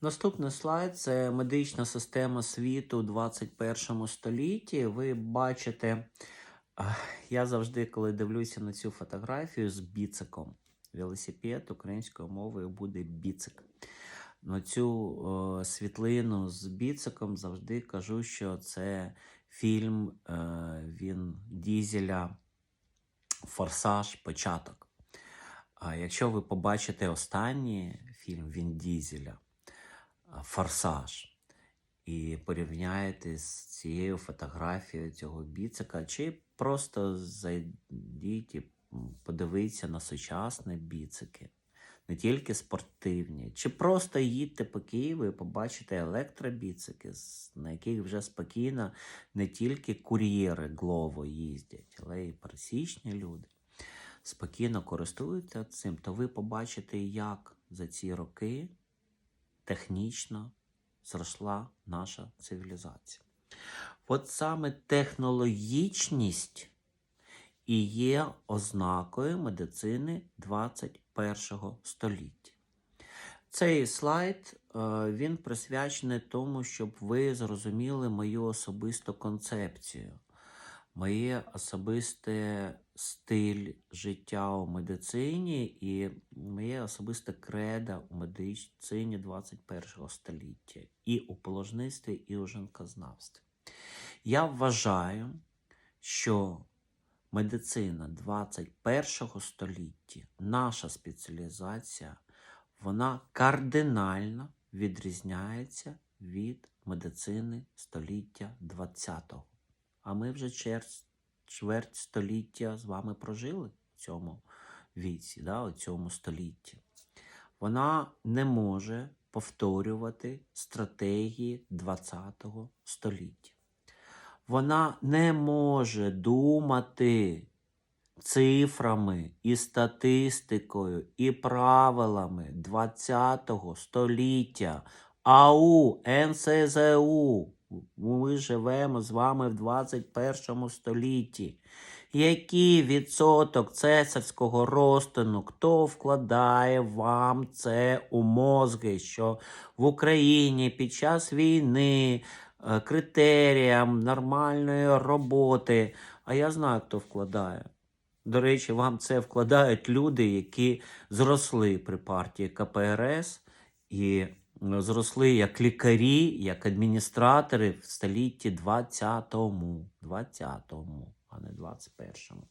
Наступний слайд це медична система світу у 21 столітті. Ви бачите, я завжди, коли дивлюся на цю фотографію з біциком, велосипед українською мовою буде біцик. На цю о, світлину з біциком завжди кажу, що це фільм е, він Дізеля Форсаж Початок. А якщо ви побачите останній фільм Він Дізеля Форсаж. І порівняєте з цією фотографією цього біцика, чи просто зайдіть і подивіться на сучасні біцики, не тільки спортивні, чи просто їдьте по Києву і побачите електробіцики, на яких вже спокійно не тільки кур'єри Глово їздять, але й пересічні люди. Спокійно користуються цим, то ви побачите, як за ці роки технічно зросла наша цивілізація. От саме технологічність і є ознакою медицини 21 століття. Цей слайд е, він присвячений тому, щоб ви зрозуміли мою особисту концепцію, моє особисте стиль життя у медицині і моє особисте кредо у медицині 21 століття і у положництві, і у жінкознавстві. Я вважаю, що медицина 21 століття, наша спеціалізація, вона кардинально відрізняється від медицини століття 20-го. А ми вже чер- чверть століття з вами прожили в цьому віці, да, у цьому столітті. Вона не може повторювати стратегії 20-го століття. Вона не може думати цифрами і статистикою і правилами 20-го століття. АУ, НСЗУ. Ми живемо з вами в 21 столітті. Який відсоток цесарського розтину, хто вкладає вам це у мозги, що в Україні під час війни е, критеріям нормальної роботи, а я знаю, хто вкладає. До речі, вам це вкладають люди, які зросли при партії КПРС і зросли як лікарі, як адміністратори в столітті 20-му, 20-му, а не 21-му.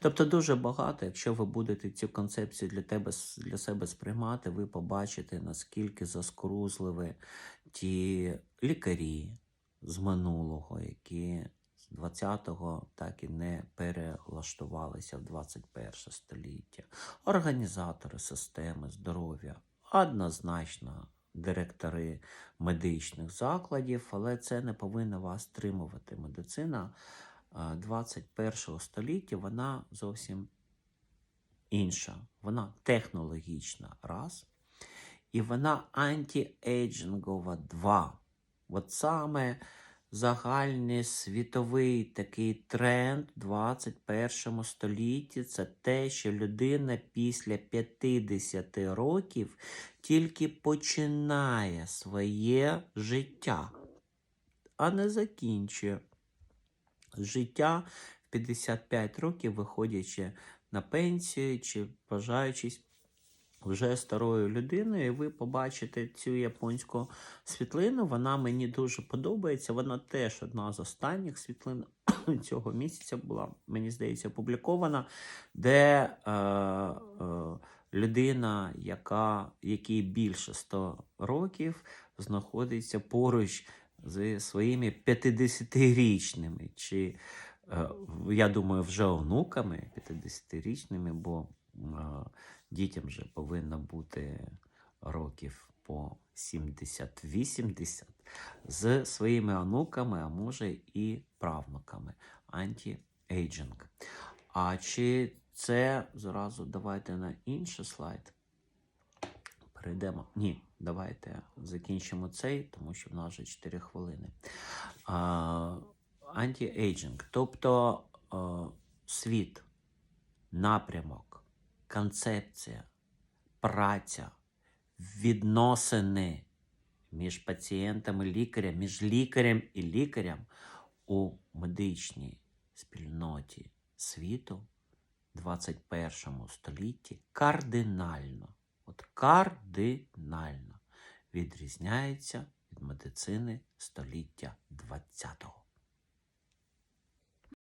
Тобто дуже багато, якщо ви будете цю концепцію для, тебе, для себе сприймати, ви побачите, наскільки заскорузливі ті лікарі з минулого, які з 20-го так і не перелаштувалися в 21 століття. Організатори системи здоров'я однозначно директори медичних закладів, але це не повинно вас стримувати. Медицина а, 21 століття вона зовсім інша. Вона технологічна раз, і вона антиейджингова два. От саме загальний світовий такий тренд в 21 столітті це те, що людина після 50 років тільки починає своє життя, а не закінчує. Життя в 55 років, виходячи на пенсію чи бажаючись вже старою людиною, і ви побачите цю японську світлину. Вона мені дуже подобається. Вона теж одна з останніх світлин цього місяця була, мені здається, опублікована, де е, е, людина, яка, якій більше 100 років, знаходиться поруч зі своїми 50-річними, чи, е, я думаю, вже онуками 50-річними, бо дітям вже повинно бути років по 70-80 з своїми онуками, а може і правнуками. Анті-ейджинг. А чи це зразу давайте на інший слайд. Перейдемо. Ні, давайте закінчимо цей, тому що в нас вже 4 хвилини. Анті-ейджинг, тобто а, світ, напрямок, концепція, праця, відносини між пацієнтами лікарем, між лікарем і лікарем у медичній спільноті світу в 21 столітті кардинально, от кардинально відрізняється від медицини століття 20-го.